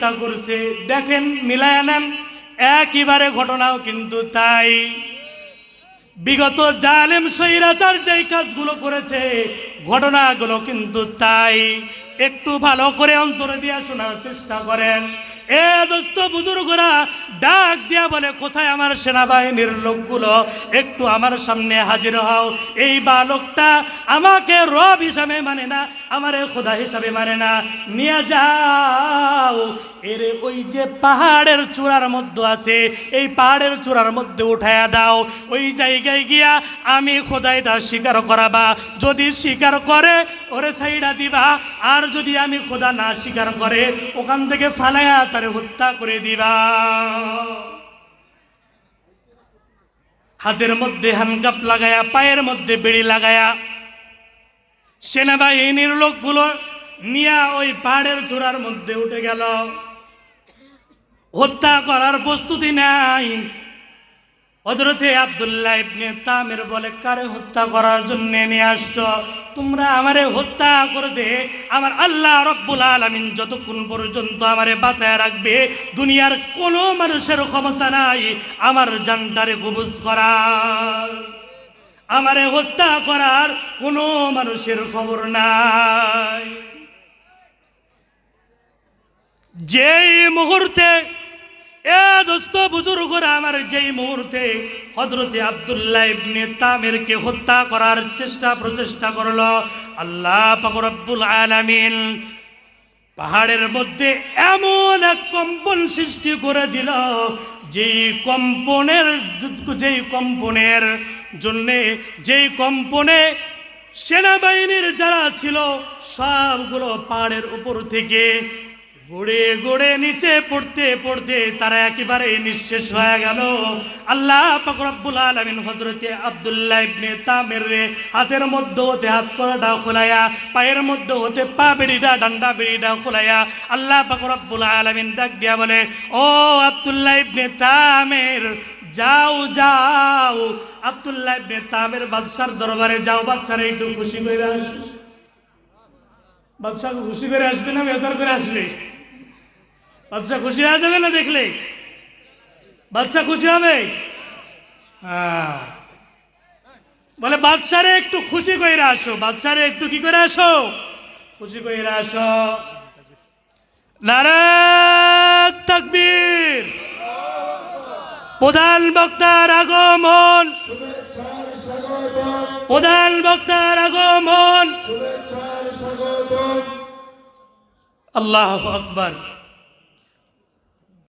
কাজটা করছে। দেখেন, মিলায় নেন। একইবারে ঘটনাও কিন্তু তাই। বিগত জালেম সৈরাচার যেই কাজগুলো করেছে, ঘটনাগুলো কিন্তু তাই। একটু ভালো করে অন্তরে দিয়ে শোনার চেষ্টা করেন। এ দোস্ত বুজুর্গরা, ডাক দিয়া বলে, কোথায় আমার সেনাবাহিনীর লোকগুলো? একটু আমার সামনে হাজির হও। এই বালকটা আমাকে রব হিসাবে মানে না আমারে খোদা হিসাবে মানে না। নিয়ে যাও। এর ওই যে পাহাড়ের চূড়ার মধ্যে আছে, এই পাহাড়ের চূড়ার মধ্যে উঠায়া দাও। ওই জায়গায় গিয়া আমি খোদাইটা স্বীকার করাবা। যদি স্বীকার করে, ওরে সাইডা দিবা। আর যদি আমি খোদা না স্বীকার করে, ওখান থেকে ফালাইয়া তারে হত্যা করে দিবা। হাতের মধ্যে হ্যান্ডকাপ লাগায়া, পায়ের মধ্যে বেড়ি লাগায়া সেনাবাহিনীর লোকগুলো নিয়া ওই পাহাড়ের চূড়ার মধ্যে উঠে গেল। হত্যা করার প্রস্তুতি নাই। হজরতে আবদুল্লাহ ইবনে তামের বলে, কারে হত্যা করার জন্য নিয়ে আসছো? তোমরা আমারে হত্যা করে দে আমার আল্লাহ রব্বুল আলমিন যতক্ষণ পর্যন্ত আমারে বাঁচায় রাখবে, দুনিয়ার কোনো মানুষের ক্ষমতা নাই। আমার জানটারে কবুজ করার। আমারে হত্যা করার কোনো মানুষের খবর নাই। যেই মুহূর্তে, এ দোস্ত বুজুর্গরা আমার যেই মুহূর্তে হজরতে আবদুল্লাহ ইবনে তামেরকে হত্যা করার চেষ্টা প্রচেষ্টা করল, আল্লাহ পাকরব্বুল আলামিন পাহাড়ের মধ্যে এমন এক কম্পন সৃষ্টি করে দিল, যেই কম্পনের যেই কম্পনের জন্যে, যেই কম্পনে সেনাবাহিনীর যারা ছিল, সবগুলো পাহাড়ের উপর থেকে গড়ে গড়ে নিচে পড়তে পড়তে তারা একেবারে নিঃশেষ হয়ে গেল। আল্লাহ ফকরব্বুল আলমিন হজরতে আবদুল্লাহ ইবনে তামের রে হাতের মধ্যে হতে হাত করাটা খোলাইয়া পায়ের মধ্যে হতে পা বেড়িটা, ডান্ডা বেড়িটা খোলাইয়া আল্লাহ ফকরব্বুল আলমিন ডাক দিয়া বলে, ও আবদুল্লাহ ইবনে তামের, যাও যাও। আবদুল্লাহ ইবনে তামের বাদশার দরবারে যাও বাচ্চারা একটু খুশি করে আসবে। বাদশাহ খুশি করে আসবে না বেজার করে আসবে? বাদশাহ খুশি হয়ে যাবে না দেখলে? বাচ্চা খুশি হবে? হ্যাঁ। বলে বাদশারে একটু খুশি করে আসো। বাদশারে একটু কি করে আসো? খুশি করে আসো। নারায়ণ তাকবীর। প্রধান বক্তার আগমন। প্রধান বক্তার আগমন। আল্লাহ আকবার।